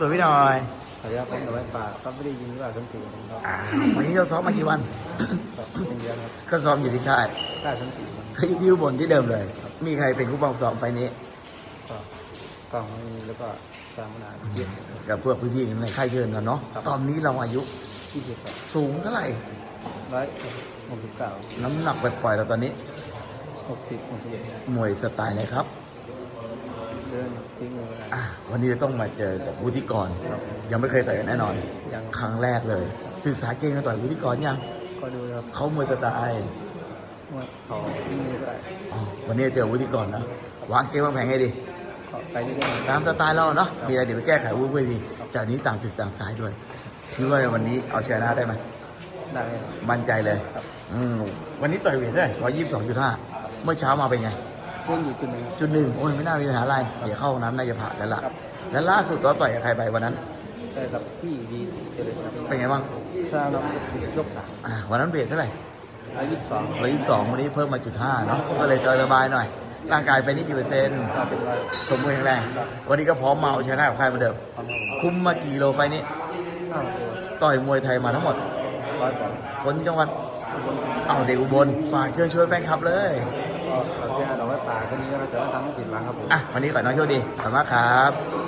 ตัวพี่หน่อยขออนุญาตผมเอาไว้ปากก็ไม่ได้ยินว่าทั้งสี่ครับอ่าวันนี้เราซ้อมมากี่วันก็เป็นเดือนครับก็ซ้อมอยู่ที่ค่ายได้ทั้งสี่ครับเคยอยู่บนที่เดิมเลย มีใครเป็นผู้บังซ้อมไฟล์นี้ ก็กล้องมีแล้วก็สามนานเย็นกับพวกพี่ๆในค่ายเชิญกันเนาะครับตอนนี้เราอายุที่สิบครับสูงเท่าไหร่ร้อยหกสิบเก้าน้ำหนักปล่อยๆเราตอนนี้หกสิบหกสิบเอ็ดมวยสไตล์อะไรครับ เดินทิ้งมืออะไรอะวันนี้จะต้องมาเจอกับวุฒิกรครับยังไม่เคยต่อยกันแน่นอน ยังครั้งแรกเลย ศึกษาเก่งกันต่อยวุฒิกรยังก็ดูครับเขามวยสไตล์ว่าเขาทิ้งมือก็ได้อ๋อวันนี้เจอวุฒิกรนะวางเกมวางแผนให้ดีก็ไปเรื่อยๆตามสไตล์เราเนาะมีอะไรเดี๋ยวไปแก้ไขวุ้ยดีจากนี้ต่างจุดต่างซ้ายด้วยคิดว่าในวันนี้เอาชนะได้ไหมได้ครับมั่นใจเลยครับอืมวันนี้ต่อยเวทได้ร้อยยี่สิบสองจุดห้าเมื่อเช้ามาเป็นไง เล่นอยู่จุดหนึ่งครับ จุดหนึ่งโอ้ยไม่น่ามีปัญหาอะไรเดี๋ยวเข้าห้องน้ำน่าจะผ่านแล้วล่ะ ครับ แล้วล่าสุดเราต่อยกับใครไปวันนั้นได้กับพี่ดีเจริญครับเป็นไงบ้างถ้าเรายกสามอ่าวันนั้นเวทเท่าไหร่ร้อยยี่สิบสองร้อยยี่สิบสองวันนี้เพิ่มมาจุดห้าเนาะก็เลยต่อยสบายหน่อย ร่างกายไฟนี้กี่เปอร์เซ็นต์ก็เป็นร้อยสมบูรณ์แข็งแรง วันนี้ก็พร้อมมาเอาชนะกับใครเหมือนเดิม ความรู้คุมมากี่โลไฟนี้ห้าตัวต่อยมวยไทยมาทั้งหมด ร้อยกว่าคนจังหวัดเอาเด็กอุบลฝากเชิญชวนแฟนคลับเลย ก็เราแค่เราไว้ป่าก็ นี้ก็เราจะทำให้ติดหลังครับผม อะ วันนี้ขอน้องโชคดีขอบคุณมากครับ